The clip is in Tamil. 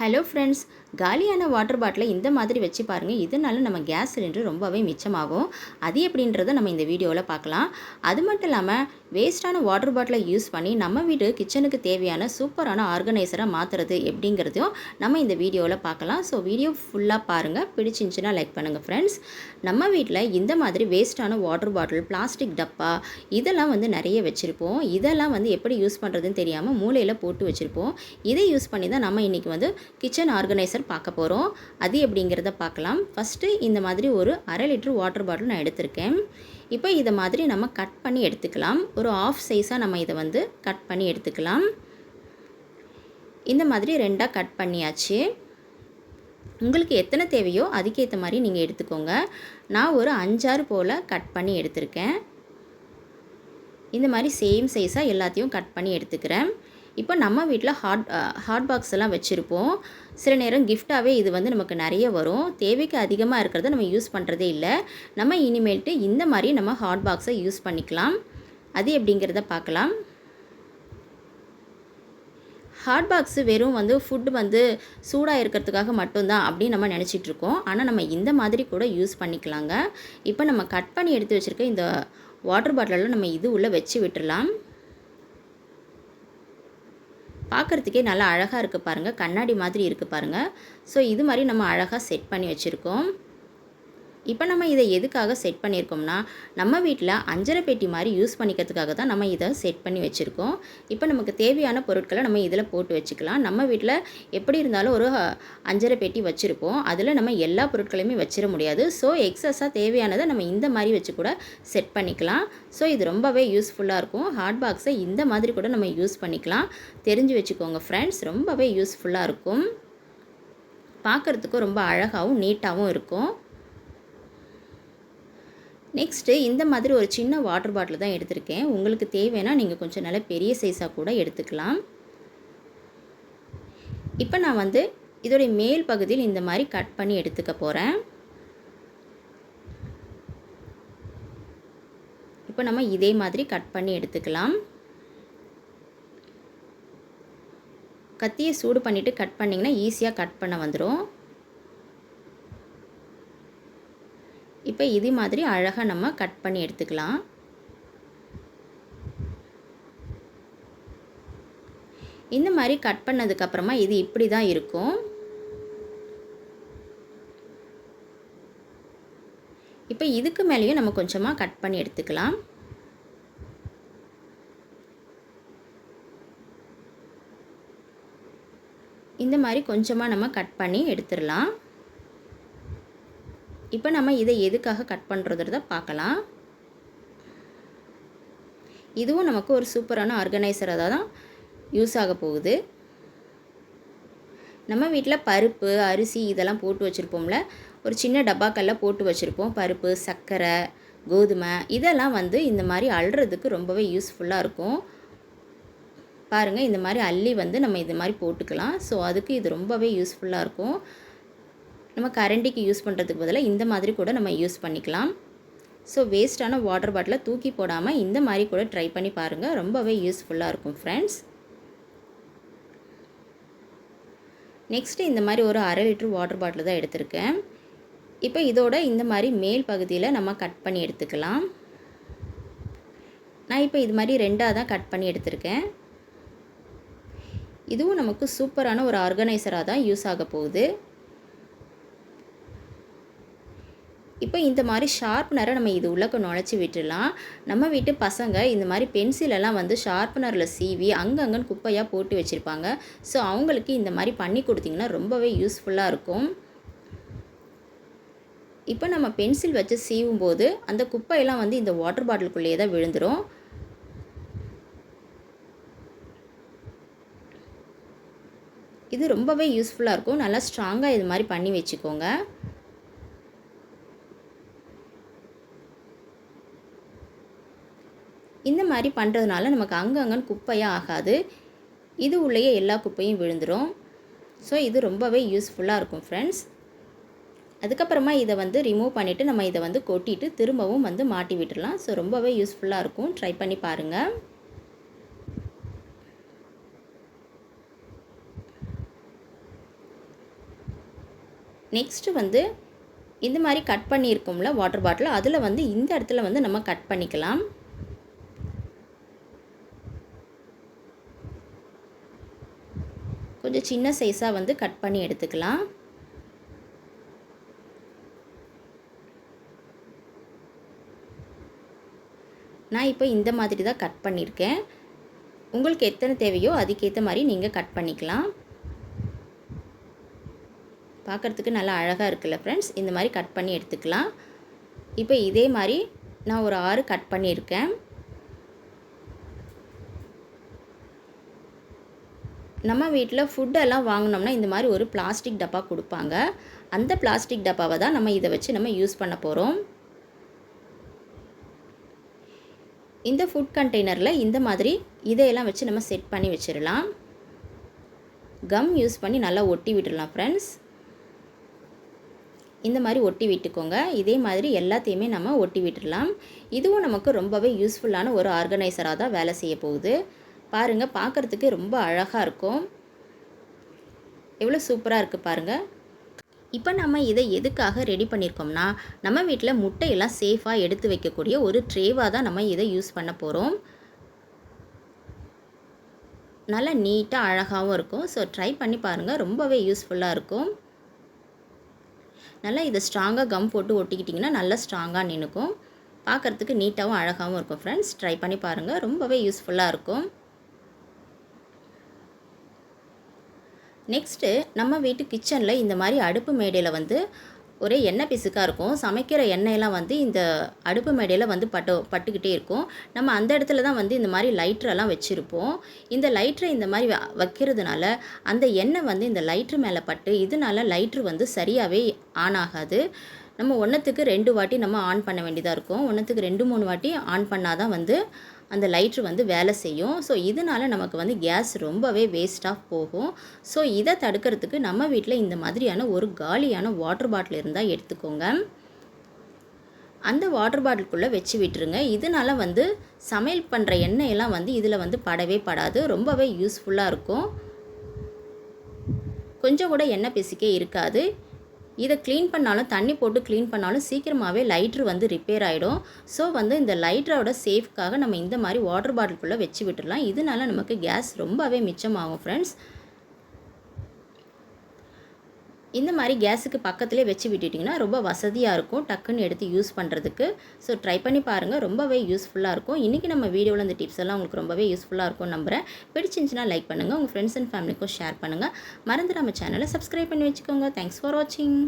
ஹலோ ஃப்ரெண்ட்ஸ் காலியான வாட்டர் பாட்டிலை இந்த மாதிரி வச்சு பாருங்கள் இதனால நம்ம கேஸ் சிலிண்டர் ரொம்பவே மிச்சமாகும். அது எப்படின்றத நம்ம இந்த வீடியோவில் பார்க்கலாம். அது மட்டும் இல்லாமல் வேஸ்ட்டான வாட்டர் பாட்டிலை யூஸ் பண்ணி நம்ம வீட்டு கிச்சனுக்கு தேவையான சூப்பரான ஆர்கனைசராக மாற்றுறது எப்படிங்கிறதையும் நம்ம இந்த வீடியோவில் பார்க்கலாம். ஸோ வீடியோ ஃபுல்லாக பாருங்கள் பிடிச்சிருந்துச்சுன்னா லைக் பண்ணுங்கள் ஃப்ரெண்ட்ஸ் நம்ம வீட்டில் இந்த மாதிரி வேஸ்ட்டான வாட்டர் பாட்டில் பிளாஸ்டிக் டப்பா இதெல்லாம் வந்து நிறைய வச்சுருப்போம். இதெல்லாம் வந்து எப்படி யூஸ் பண்ணுறதுன்னு தெரியாமல் மூலையில் போட்டு வச்சுருப்போம். இதை யூஸ் பண்ணி தான் நம்ம இன்றைக்கி வந்து கிச்சன் ஆர்கனைசர் பார்க்க போகிறோம் அது எப்படிங்கிறத பார்க்கலாம். ஃபஸ்ட்டு இந்த மாதிரி ஒரு அரை லிட்டர் வாட்டர் பாட்டில் நான் எடுத்திருக்கேன். இப்போ இதை மாதிரி நம்ம கட் பண்ணி எடுத்துக்கலாம். ஒரு ஆஃப் சைஸாக நம்ம இதை வந்து கட் பண்ணி எடுத்துக்கலாம். இந்த மாதிரி ரெண்டாக கட் பண்ணியாச்சு. உங்களுக்கு எத்தனை தேவையோ அதுக்கேற்ற மாதிரி நீங்கள் எடுத்துக்கோங்க. நான் ஒரு அஞ்சாறு போல் கட் பண்ணி எடுத்திருக்கேன். இந்த மாதிரி சேம் சைஸாக எல்லாத்தையும் கட் பண்ணி எடுத்துக்கிறேன். இப்போ நம்ம வீட்டில் ஹாட் ஹாட் பாக்ஸ் எல்லாம் வச்சுருப்போம். சில நேரம் கிஃப்டாகவே இது வந்து நமக்கு நிறைய வரும். தேவைக்கு அதிகமாக இருக்கிறத நம்ம யூஸ் பண்ணுறதே இல்லை. நம்ம இனிமேல்ட்டு இந்த மாதிரி நம்ம ஹாட் பாக்ஸை யூஸ் பண்ணிக்கலாம். அது எப்படிங்கிறத பார்க்கலாம். ஹாட் பாக்ஸு வெறும் வந்து ஃபுட்டு வந்து சூடாக இருக்கிறதுக்காக மட்டும்தான் அப்படின்னு நம்ம நினச்சிட்டு இருக்கோம். ஆனால் நம்ம இந்த மாதிரி கூட யூஸ் பண்ணிக்கலாங்க. இப்போ நம்ம கட் பண்ணி எடுத்து வச்சுருக்க இந்த வாட்டர் பாட்டிலில் நம்ம இது உள்ளே வச்சு விட்டுடலாம் பார்க்குறதுக்கே நல்லா அழகாக இருக்குது பாருங்கள் கண்ணாடி மாதிரி இருக்குது பாருங்கள் ஸோ இது மாதிரி நம்ம அழகாக செட் பண்ணி வச்சுருக்கோம். இப்போ நம்ம இதை எதுக்காக செட் பண்ணியிருக்கோம்னா நம்ம வீட்டில் அஞ்சரை பெட்டி மாதிரி யூஸ் பண்ணிக்கிறதுக்காக தான் நம்ம இதை செட் பண்ணி வச்சுருக்கோம். இப்போ நமக்கு தேவையான பொருட்களை நம்ம இதில் போட்டு வச்சுக்கலாம். நம்ம வீட்டில் எப்படி இருந்தாலும் ஒரு அஞ்சரை பெட்டி வச்சுருப்போம். அதில் நம்ம எல்லா பொருட்களையுமே வச்சிட முடியாது. ஸோ எக்ஸஸாக தேவையானதை நம்ம இந்த மாதிரி வச்சு கூட செட் பண்ணிக்கலாம். ஸோ இது ரொம்பவே யூஸ்ஃபுல்லாக இருக்கும். ஹாட் பாக்ஸை இந்த மாதிரி கூட நம்ம யூஸ் பண்ணிக்கலாம். தெரிஞ்சு வச்சுக்கோங்க ஃப்ரெண்ட்ஸ் ரொம்பவே யூஸ்ஃபுல்லாக இருக்கும். பார்க்குறதுக்கும் ரொம்ப அழகாகவும் நீட்டாகவும் இருக்கும். நெக்ஸ்ட்டு இந்த மாதிரி ஒரு சின்ன வாட்டர் பாட்டில் தான் எடுத்திருக்கேன். உங்களுக்கு தேவைன்னா நீங்கள் கொஞ்சம் நல்ல பெரிய சைஸாக கூட எடுத்துக்கலாம். இப்போ நான் வந்து இதோடைய மேல் பகுதியில் இந்த மாதிரி கட் பண்ணி எடுத்துக்க போகிறேன் இப்போ நம்ம இதே மாதிரி கட் பண்ணி எடுத்துக்கலாம். கத்தியை சூடு பண்ணிவிட்டு கட் பண்ணிங்கன்னா ஈஸியாக கட் பண்ண வந்துடும் இப்போ இது மாதிரி அழகாக நம்ம கட் பண்ணி எடுத்துக்கலாம். இந்த மாதிரி கட் பண்ணதுக்கப்புறமா இது இப்படி தான் இருக்கும். இப்போ இதுக்கு மேலேயும் நம்ம கொஞ்சமாக கட் பண்ணி எடுத்துக்கலாம். இந்த மாதிரி கொஞ்சமாக நம்ம கட் பண்ணி எடுத்துடலாம். இப்போ நம்ம இதை எதுக்காக கட் பண்ணுறதுறத பார்க்கலாம். இதுவும் நமக்கு ஒரு சூப்பரான ஆர்கனைசராக தான் யூஸ் ஆக போகுது. நம்ம வீட்டில் பருப்பு அரிசி இதெல்லாம் போட்டு வச்சுருப்போம்ல. ஒரு சின்ன டப்பாக்கல்ல போட்டு வச்சுருப்போம். பருப்பு சர்க்கரை கோதுமை இதெல்லாம் வந்து இந்த மாதிரி அள்ளுறதுக்கு ரொம்பவே யூஸ்ஃபுல்லாக இருக்கும். பாருங்கள் இந்த மாதிரி அள்ளி வந்து நம்ம இது மாதிரி போட்டுக்கலாம். ஸோ அதுக்கு இது ரொம்பவே யூஸ்ஃபுல்லாக இருக்கும். நம்ம கரண்டிக்கு யூஸ் பண்ணுறதுக்கு பதிலாக இந்த மாதிரி கூட நம்ம யூஸ் பண்ணிக்கலாம். ஸோ வேஸ்ட்டான வாட்டர் பாட்டிலை தூக்கி போடாமல் இந்த மாதிரி கூட ட்ரை பண்ணி பாருங்கள் ரொம்பவே யூஸ்ஃபுல்லாக இருக்கும் ஃப்ரெண்ட்ஸ் நெக்ஸ்ட்டு இந்த மாதிரி ஒரு அரை லிட்டர் வாட்டர் பாட்டில் தான் எடுத்திருக்கேன். இப்போ இதோட இந்த மாதிரி மேல் பகுதியில் நம்ம கட் பண்ணி எடுத்துக்கலாம். நான் இப்போ இது மாதிரி ரெண்டாக தான் கட் பண்ணி எடுத்திருக்கேன். இதுவும் நமக்கு சூப்பரான ஒரு ஆர்கனைசராக தான் யூஸ் ஆக போகுது. இப்போ இந்த மாதிரி ஷார்ப்னரை நம்ம இது உள்ளக்க நுழைச்சி விட்டுடலாம். நம்ம வீட்டு பசங்க இந்த மாதிரி பென்சிலெல்லாம் வந்து ஷார்ப்னரில் சீவி அங்கங்கன்னு குப்பையாக போட்டு வச்சுருப்பாங்க. ஸோ அவங்களுக்கு இந்த மாதிரி பண்ணி கொடுத்திங்கன்னா ரொம்பவே யூஸ்ஃபுல்லாக இருக்கும். இப்போ நம்ம பென்சில் வச்சு சீவும் போது அந்த குப்பையெல்லாம் வந்து இந்த வாட்டர் பாட்டிலுக்குள்ளேயே தான் விழுந்துடும் இது ரொம்பவே யூஸ்ஃபுல்லாக இருக்கும். நல்லா ஸ்ட்ராங்காக இது மாதிரி பண்ணி வச்சுக்கோங்க. இந்த மாதிரி பண்ணுறதுனால நமக்கு அங்கங்கன்னு குப்பையாக ஆகாது. இது உள்ளேயே எல்லா குப்பையும் விழுந்துடும் ஸோ இது ரொம்பவே யூஸ்ஃபுல்லாக இருக்கும் ஃப்ரெண்ட்ஸ் அதுக்கப்புறமா இதை வந்து ரிமூவ் பண்ணிவிட்டு நம்ம இதை வந்து கொட்டிட்டு திரும்பவும் வந்து மாட்டி விட்டுடலாம் ஸோ ரொம்பவே யூஸ்ஃபுல்லாக இருக்கும். ட்ரை பண்ணி பாருங்கள் நெக்ஸ்ட்டு வந்து இந்த மாதிரி கட் பண்ணியிருக்கோம்ல வாட்டர் பாட்டில் அதில் வந்து இந்த இடத்துல வந்து நம்ம கட் பண்ணிக்கலாம். கொஞ்சம் சின்ன சைஸாக வந்து கட் பண்ணி எடுத்துக்கலாம். நான் இப்போ இந்த மாதிரி தான் கட் பண்ணியிருக்கேன் உங்களுக்கு எத்தனை தேவையோ அதுக்கேற்ற மாதிரி நீங்கள் கட் பண்ணிக்கலாம். பார்க்குறதுக்கு நல்லா அழகாக இருக்குல்ல ஃப்ரெண்ட்ஸ் இந்த மாதிரி கட் பண்ணி எடுத்துக்கலாம். இப்போ இதே மாதிரி நான் ஒரு ஆறு கட் பண்ணியிருக்கேன். நம்ம வீட்டில் ஃபுட்டெல்லாம் வாங்கினோம்னா இந்த மாதிரி ஒரு பிளாஸ்டிக் டப்பா கொடுப்பாங்க. அந்த பிளாஸ்டிக் டப்பாவை தான் நம்ம இதை வச்சு நம்ம யூஸ் பண்ண போகிறோம் இந்த ஃபுட் கண்டெய்னரில் இந்த மாதிரி இதையெல்லாம் வச்சு நம்ம செட் பண்ணி வச்சிடலாம். கம் யூஸ் பண்ணி நல்லா ஒட்டி விட்டுடலாம் ஃப்ரெண்ட்ஸ் இந்த மாதிரி ஒட்டி விட்டுக்கோங்க. இதே மாதிரி எல்லாத்தையுமே நம்ம ஒட்டி விட்டுடலாம். இதுவும் நமக்கு ரொம்பவே யூஸ்ஃபுல்லான ஒரு ஆர்கனைசராக தான் வேலை செய்ய போகுது. பாருங்கள் பார்க்குறதுக்கு ரொம்ப அழகாக இருக்கும். எவ்வளோ சூப்பராக இருக்குது பாருங்கள் இப்போ நம்ம இதை எதுக்காக ரெடி பண்ணியிருக்கோம்னா நம்ம வீட்டில் முட்டையெல்லாம் சேஃபாக எடுத்து வைக்கக்கூடிய ஒரு ட்ரேவாக தான் நம்ம இதை யூஸ் பண்ண போகிறோம் நல்லா நீட்டாக அழகாகவும் இருக்கும். ஸோ ட்ரை பண்ணி பாருங்கள் ரொம்பவே யூஸ்ஃபுல்லாக இருக்கும். நல்லா இதை ஸ்ட்ராங்காக கம் போட்டு ஒட்டிக்கிட்டிங்கன்னா நல்லா ஸ்ட்ராங்காக நின்றுக்கும் பார்க்குறதுக்கு நீட்டாகவும் அழகாகவும் இருக்கும் ஃப்ரெண்ட்ஸ் ட்ரை பண்ணி பாருங்கள் ரொம்பவே யூஸ்ஃபுல்லாக இருக்கும். நெக்ஸ்ட்டு நம்ம வீட்டு கிச்சனில் இந்த மாதிரி அடுப்பு மேடையில் வந்து ஒரே எண்ணெய் பிசுக்காக இருக்கும். சமைக்கிற எண்ணெயெல்லாம் வந்து இந்த அடுப்பு மேடையில் வந்து பட்டு பட்டுக்கிட்டே இருக்கும். நம்ம அந்த இடத்துல தான் வந்து இந்த மாதிரி லைட்ரெல்லாம் வச்சுருப்போம். இந்த லைட்ரை இந்த மாதிரி வைக்கிறதுனால அந்த எண்ணெய் வந்து இந்த லைட்ரு மேலே பட்டு இதனால லைட்ரு வந்து சரியாகவே ஆன் ஆகாது. நம்ம ஒன்றத்துக்கு ரெண்டு வாட்டி நம்ம ஆன் பண்ண வேண்டியதாக இருக்கும். ஒன்றத்துக்கு ரெண்டு மூணு வாட்டி ஆன் பண்ணால் தான் வந்து அந்த லைட்ரு வந்து வேலை செய்யும். ஸோ இதனால் நமக்கு வந்து கேஸ் ரொம்பவே வேஸ்ட்டாக போகும். ஸோ இதை தடுக்கிறதுக்கு நம்ம வீட்டில் இந்த மாதிரியான ஒரு காலியான வாட்டர் பாட்டில் இருந்தால் எடுத்துக்கோங்க. அந்த வாட்டர் பாட்டிலுக்குள்ளே வச்சு விட்டுருங்க. இதனால் வந்து சமையல் பண்ணுற எண்ணெயெல்லாம் வந்து இதில் வந்து படவே படாது. ரொம்பவே யூஸ்ஃபுல்லாக இருக்கும். கொஞ்சம் கூட எண்ணெய் பிசுக்கே இருக்காது. இதை க்ளீன் பண்ணாலும் தண்ணி போட்டு க்ளீன் பண்ணாலும் சீக்கிரமாகவே லைட்ரு வந்து ரிப்பேர் ஆகிடும் ஸோ வந்து இந்த லைட்ரோட சேஃப்காக நம்ம இந்த மாதிரி வாட்டர் பாட்டிலுக்குள்ளே வச்சு விட்டுடலாம். இதனால நமக்கு கேஸ் ரொம்பவே மிச்சமாகும் ஃப்ரெண்ட்ஸ் இந்த மாதிரி கேஸுக்கு பக்கத்துலேயே வச்சு விட்டுட்டிங்கன்னா ரொம்ப வசதியாக இருக்கும் டக்குன்னு எடுத்து யூஸ் பண்ணுறதுக்கு ஸோ ட்ரை பண்ணி பாருங்கள் ரொம்பவே யூஸ்ஃபுல்லாக இருக்கும். இன்றைக்கி நம்ம வீடியோவில் இந்த டிப்ஸ் எல்லாம் உங்களுக்கு ரொம்பவே யூஸ்ஃபுல்லாக இருக்கும் நம்புகிறேன் பிடிச்சிருந்துச்சுன்னா லைக் பண்ணுங்கள் உங்கள் ஃப்ரெண்ட்ஸ் அண்ட் ஃபேமிலிக்கும் ஷேர் பண்ணுங்கள் மறந்து நம்ம சேனலை சப்ஸ்கிரைப் பண்ணி வச்சுக்கோங்க. தேங்க்ஸ் ஃபார் வாட்சிங்